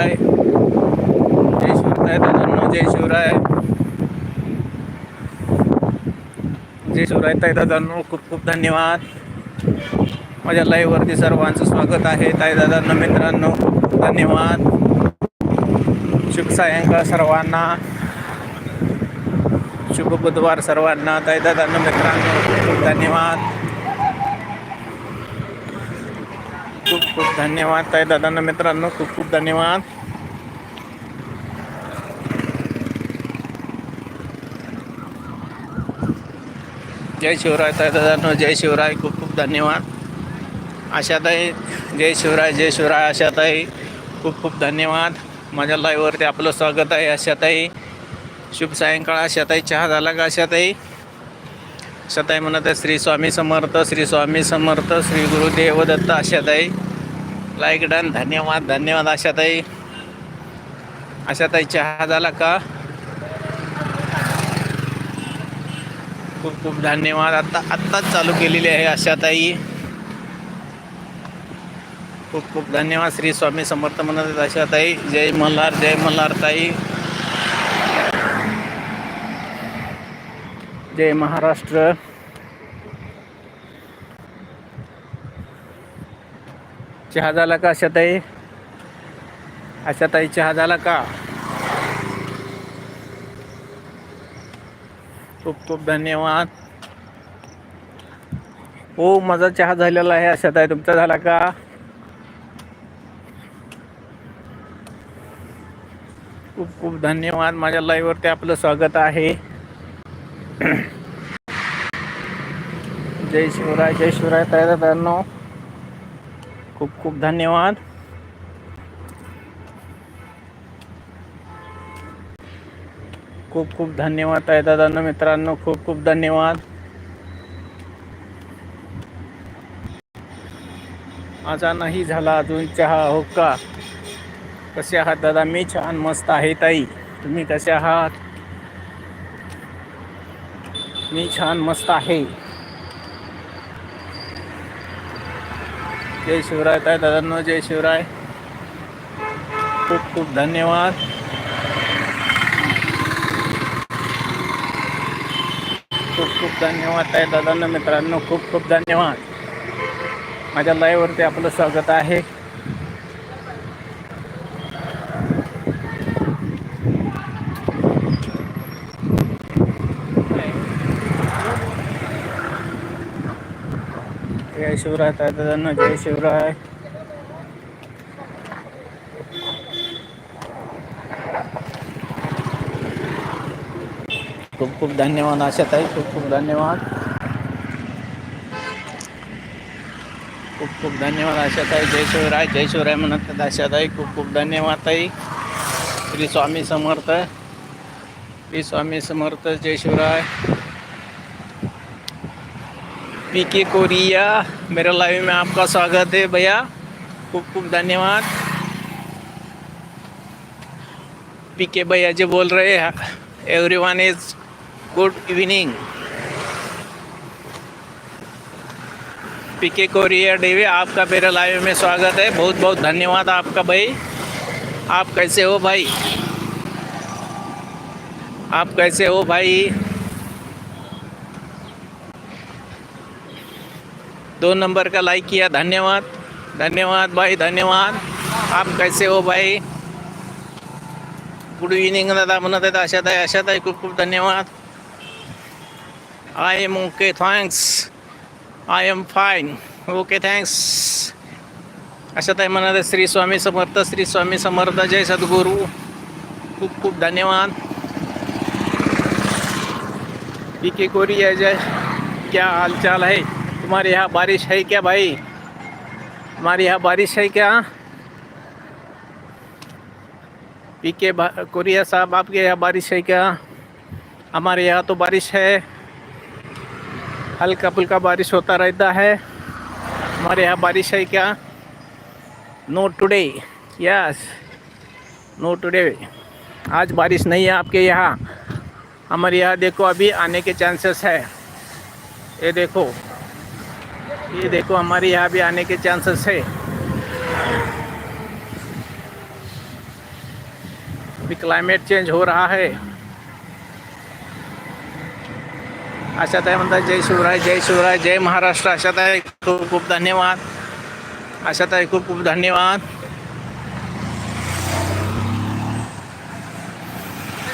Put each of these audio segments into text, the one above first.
जय शिवराय दादांनो जय शिवराय. जय शिवराय ताई दादांनो खूप खूप धन्यवाद. माझ्या लाईव्हवरती सर्वांचं स्वागत आहे. ताई दादांनो मित्रांनो खूप धन्यवाद. शुभ सायंकाळ सर्वांना. शुभ बुधवार सर्वांना. ताई दादांनो मित्रांनो खूप खूप धन्यवाद. खूप धन्यवाद ताई दादांना मित्रांनो खूप खूप धन्यवाद. जय शिवराय ताई दादांनो जय शिवराय खूप खूप धन्यवाद. आशाताई जय शिवराय जय शिवराय आशाताई खूप खूप धन्यवाद. माझ्या लाईव्हवरती आपलं स्वागत आहे आशाताई शुभ सायंकाळ आशाताई चहा झाला का आशाताई आशाताई म्हणत आहे श्री स्वामी समर्थ श्री स्वामी समर्थ श्री गुरुदेव दत्त आशाताई लाईक डन. धन्यवाद धन्यवाद आशाताई. आशाताई चहा झाला का? खूप खूप धन्यवाद. आत्ता आत्ताच चालू केलेली आहे आशाताई. खूप खूप धन्यवाद. श्री स्वामी समर्थ म्हणत आहेत आशाताई. जय मल्हार जय मल्हार ताई. जय महाराष्ट्र. चहा झाला का आशाताई? आशाताई चहा झाला का? खूप खूप धन्यवाद. हो माझा चहा झालेला आहे आशाताई. तुमचा झाला का? खूप खूप धन्यवाद. माझ्या लाईव्हवरती आपलं स्वागत आहे. जय शिवराय जय शिवराय. दादांनो खूप खूप धन्यवाद. खूप खूप धन्यवाद आहे दादांना मित्रांनो खूप खूप धन्यवाद. माझा नाही झाला अजून चहा हो का? कसे आहात दादा? मी छान मस्त आहे ताई. तुम्ही कसे आहात? मी छान मस्त आहे. जय शिवराय ताई दादांनो जय शिवराय. खूप खूप धन्यवाद. खूप खूप धन्यवाद ताई दादांना मित्रांनो खूप खूप धन्यवाद. माझ्या लाईव्हवरती आपलं स्वागत आहे. शिवराय ताई त्यांना जय शिवराय खूप खूप धन्यवाद आशाताई खूप खूप धन्यवाद. खूप खूप धन्यवाद आशाताई जय शिवराय जय शिवराय म्हणत आहेत आशाताई खूप खूप धन्यवाद ताई. श्री स्वामी समर्थ श्री स्वामी समर्थ जय शिवराय पी के कोरिया, मेरे लाइव में आपका स्वागत है भैया। खूब खूब धन्यवाद। पी के भैया जी बोल रहे हैं everyone is good evening PK Korea Davy आपका मेरे लाइव में स्वागत है। बहुत बहुत धन्यवाद आपका भाई। आप कैसे हो भाई? आप कैसे हो भाई? दो नंबर का लाइक किया, धन्यवाद। धन्यवाद भाई, धन्यवाद। आप कैसे हो भाई? गुड इव्हिनिंग दादा म्हणत आहेत आशात आहे आशात आहे खूप खूप धन्यवाद। I am okay thanks I am fine okay thanks आशात आहे म्हणत आहे श्री स्वामी समर्थ, श्री स्वामी समर्थ, जय सद्गुरू। खूप खूप धन्यवाद। पी के जय। क्या हाल चाल है? तुम्हारे यहाँ बारिश है क्या भाई? हमारे यहाँ बारिश है क्या? पी के कोरिया साहब, आपके यहाँ बारिश है क्या? हमारे यहाँ तो बारिश है। हल्का फुल्का बारिश होता रहता है। हमारे यहाँ बारिश है क्या? No today yes no today आज बारिश नहीं है आपके यहाँ। हमारे यहाँ देखो, अभी आने के चांसेस है। ये देखो ये देखो, हमारे यहाँ भी आने के चांसेस है। अभी क्लाइमेट चेंज हो रहा है। आशाताई म्हणतात, जय शिवराय जय शिवराय, जय महाराष्ट्र. आशाताई खूप खूप धन्यवाद. आशाताई खूप खूप धन्यवाद.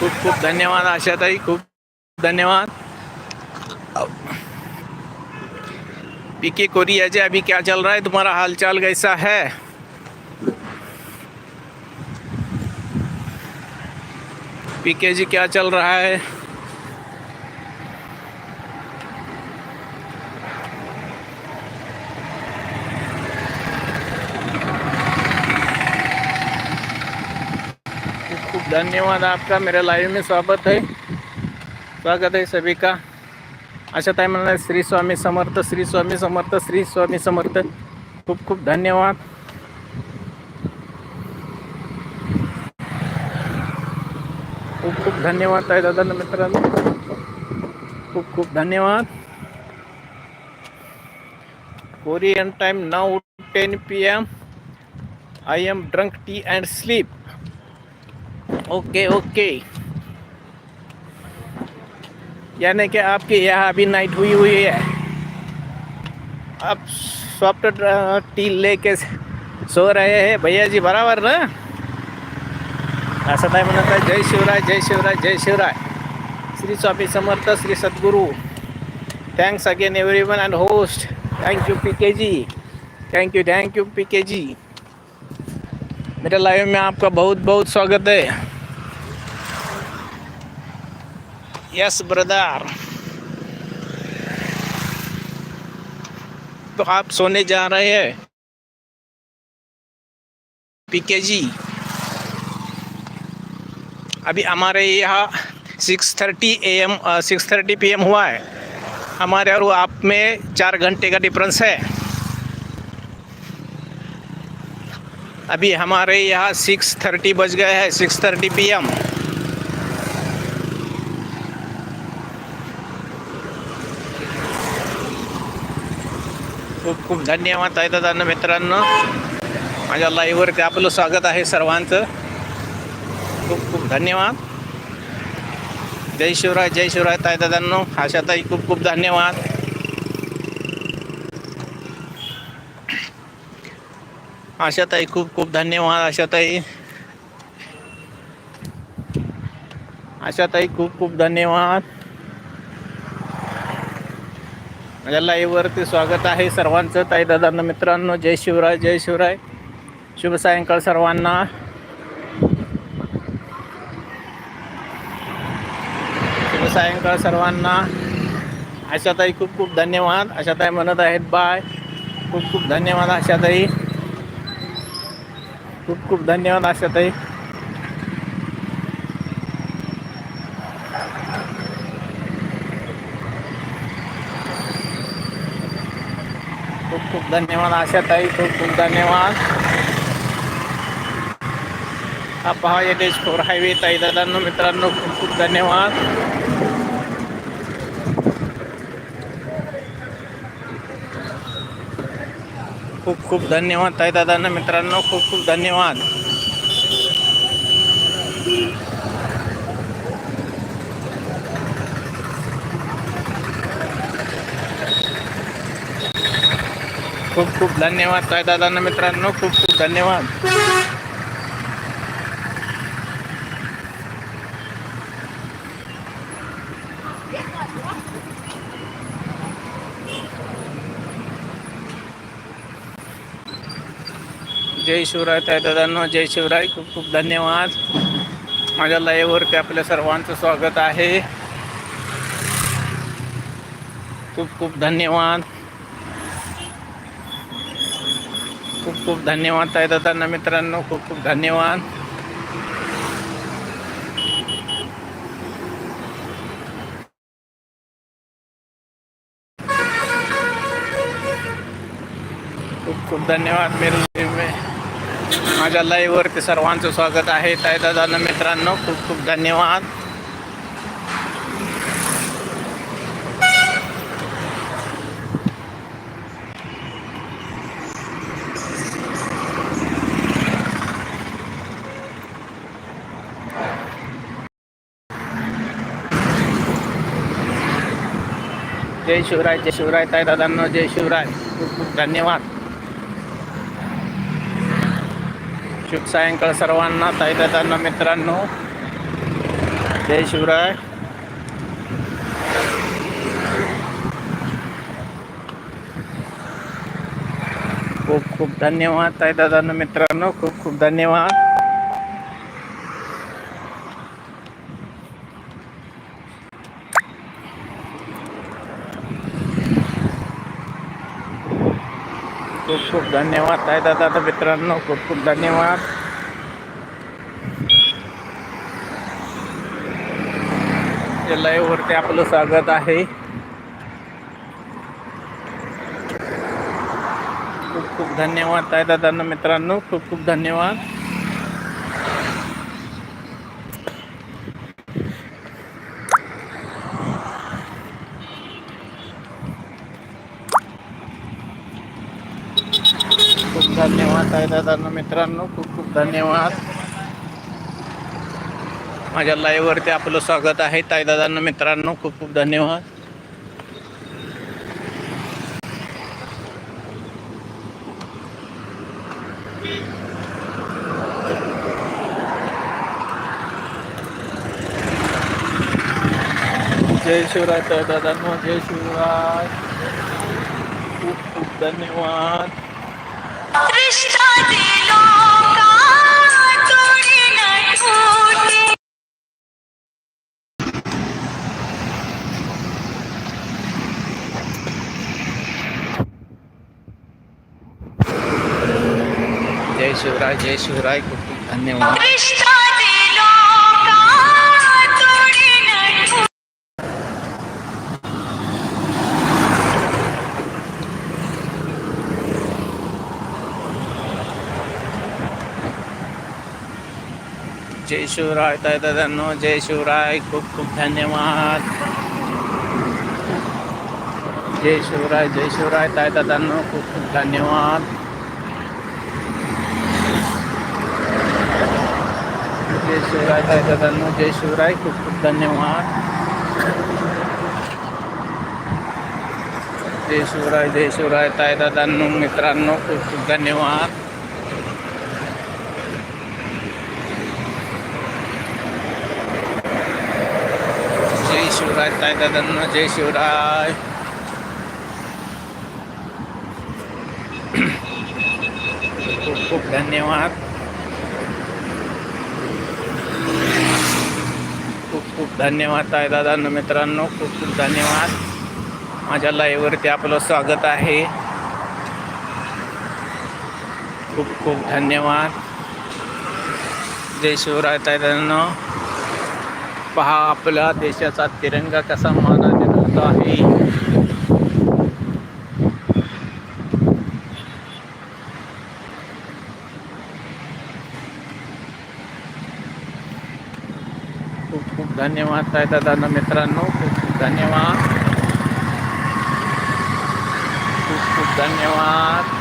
खूप खूप धन्यवाद आशाताई खूप धन्यवाद. पीके कोरिया जी, अभी क्या चल रहा है? तुम्हारा हालचाल कैसा है? पीके जी, क्या चल रहा है? धन्यवाद आपका, मेरे लाइव में स्वागत है। स्वागत है सभी का। अशा ताई म्हणणार श्री स्वामी समर्थ श्री स्वामी समर्थ श्री स्वामी समर्थ. खूप खूप धन्यवाद. खूप खूप धन्यवाद ताई दादा मित्रांनो. खूप खूप धन्यवाद. Korean time now ten P M I am drunk tea and sleep okay okay यानी कि आपके यहाँ अभी नाइट हुई हुई है। आप सॉफ्ट टी लेके सो रहे हैं। भैया जी, बराबर ना? असं काय म्हणत आहे जय शिवराय जय शिवराय जय Shivray. Shri Swami Samarth, Shri Sadguru. Thanks again everyone and host thank you P K ji thank you thank you P K ji मेरे लाइव में आपका बहुत बहुत स्वागत है। यस ब्रदर तो आप सोने जा रहे हैं? पीके जी अभी हमारे यहाँ six thirty A M six thirty P M हुआ है। हमारे और आप में चार घंटे का डिफरेंस है। अभी हमारे यहाँ सिक्स थर्टी बज गए हैं सिक्स थर्टी पी एम खूप धन्यवाद आहे दादा मित्रांनो. माझ्या लाईव्हवरती आपलं स्वागत आहे सर्वांचं. खूप खूप धन्यवाद. जय शिवराय जय शिवराय तायदादांनो आशाताई खूप खूप धन्यवाद. आशाताई खूप खूप धन्यवाद आशाताई आशाताई खूप खूप धन्यवाद. माझ्या लाईव्हवरती स्वागत आहे सर्वांचं. ताई दादांना मित्रांनो जय शिवराय जय शिवराय. शुभ सायंकाळ सर्वांना. शुभ सायंकाळ सर्वांना. आशाताई खूप खूप धन्यवाद. आशाताई म्हणत आहेत बाय. खूप खूप धन्यवाद आशाताई. खूप खूप धन्यवाद आशाताई. धन्यवाद आशाताई खूप खूप धन्यवाद. हा पहा एन एच फोर हायवे, ताई दादांनो, मित्रांनो, खूप खूप धन्यवाद. खूप खूप धन्यवाद, ताई दादांना, मित्रांनो, खूप खूप धन्यवाद. खूप खूप धन्यवाद काय दादांना मित्रांनो. खूप खूप धन्यवाद. जय शिवराय ताय दादांनो जय शिवराय. खूप खूप धन्यवाद. माझ्या लाईव्हवरती आपल्या सर्वांचं स्वागत आहे. खूप खूप धन्यवाद. खूप धन्यवाद ताई दादांना मित्रांनो खूप खूप धन्यवाद. खूप खूप धन्यवाद मेरे माझ्या लाईव्हवरती सर्वांचं स्वागत आहे ताई दादांना मित्रांनो खूप खूप धन्यवाद. जय शिवराय जय शिवराय ताई दादांना जय शिवराय. खूप खूप धन्यवाद. शुभ सायंकाळ सर्वांना ताई दादांना मित्रांनो. जय शिवराय. खूप खूप धन्यवाद ताई दादांना मित्रांनो. खूप खूप धन्यवाद खूप खूप धन्यवाद ताई दादा मित्रांनो खूप खूप धन्यवाद. या वरती आपलं स्वागत आहे. खूप खूप धन्यवाद ताई दादांना मित्रांनो खूप खूप धन्यवाद खूप धन्यवाद दादांना मित्रांनो खूप खूप धन्यवाद. माझ्या लाईव्हवरती आपलं स्वागत आहे. ताईदादांना मित्रांनो खूप खूप धन्यवाद. जय शिवराय ताईदादांनो जय शिवराय. खूप खूप धन्यवाद. जय शिवराय जय शिवराय खूप खूप धन्यवाद जय शिवराय दादांनो जय शिवराय खूप खूप धन्यवाद. जय शिवराय जय शिवराय ताय दादांनो खूप खूप धन्यवाद. जय शिवराय ताय दादांनो जय शिवराय खूप खूप धन्यवाद. जय शिवराय जय शिवराय ताय दादांनो मित्रांनो खूप खूप धन्यवाद. जय जय शिवराय. खूप खूप धन्यवाद. खूप खूप धन्यवाद ताई मित्रांनो खूप खूप धन्यवाद. माझ्या लाईव्हवरती आपलं स्वागत आहे. खूप खूप धन्यवाद. जय शिवराय ताई पहा आपल्या देशाचा तिरंगा कसा मानाने होत आहे. खूप खूप धन्यवाद ताई दादा मित्रांनो. खूप खूप धन्यवाद. खूप खूप धन्यवाद.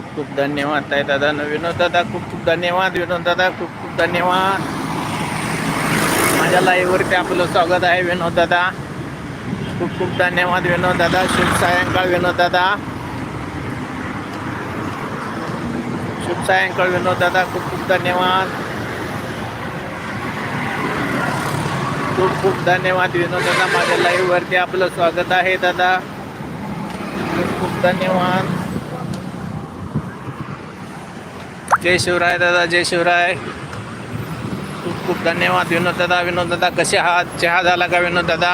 खूप खूप धन्यवाद ताई दादा. विनोद दादा खूप खूप धन्यवाद. विनोद दादा खूप खूप धन्यवाद. माझ्या लाईव्हवरती आपलं स्वागत आहे विनोद दादा. खूप खूप धन्यवाद विनोद दादा. शुभ सायंकाळ विनोद दादा. शुभ सायंकाळ विनोद दादा. खूप खूप धन्यवाद. खूप खूप धन्यवाद विनोद दादा. माझ्या लाईव्हवरती आपलं स्वागत आहे दादा. खूप खूप धन्यवाद. जय शिवराय दादा जय शिवराय. खूप खूप धन्यवाद. विनोद दादा विनोद दादा कसे आहात? चहा झाला का विनोद दादा?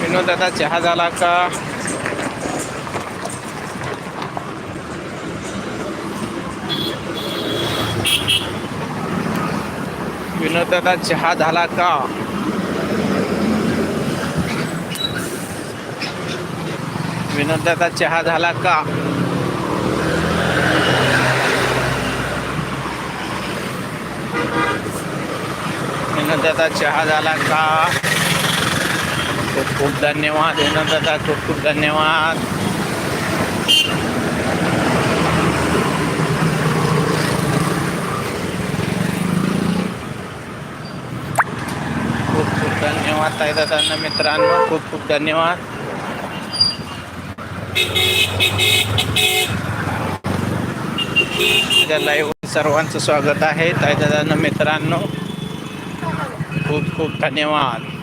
विनोद दादा चहा झाला का? विनोद दादा चहा झाला का? विनोद चहा झाला का? विनोदाचा चहा झाला का? खूप खूप धन्यवाद विनोदाचा खूप खूप धन्यवाद. खूप खूप धन्यवाद ताईदादांना मित्रांनो खूप खूप धन्यवाद. लाईव्ह सर्वांचं स्वागत आहे. ताई मित्रांनो खूप खूप धन्यवाद.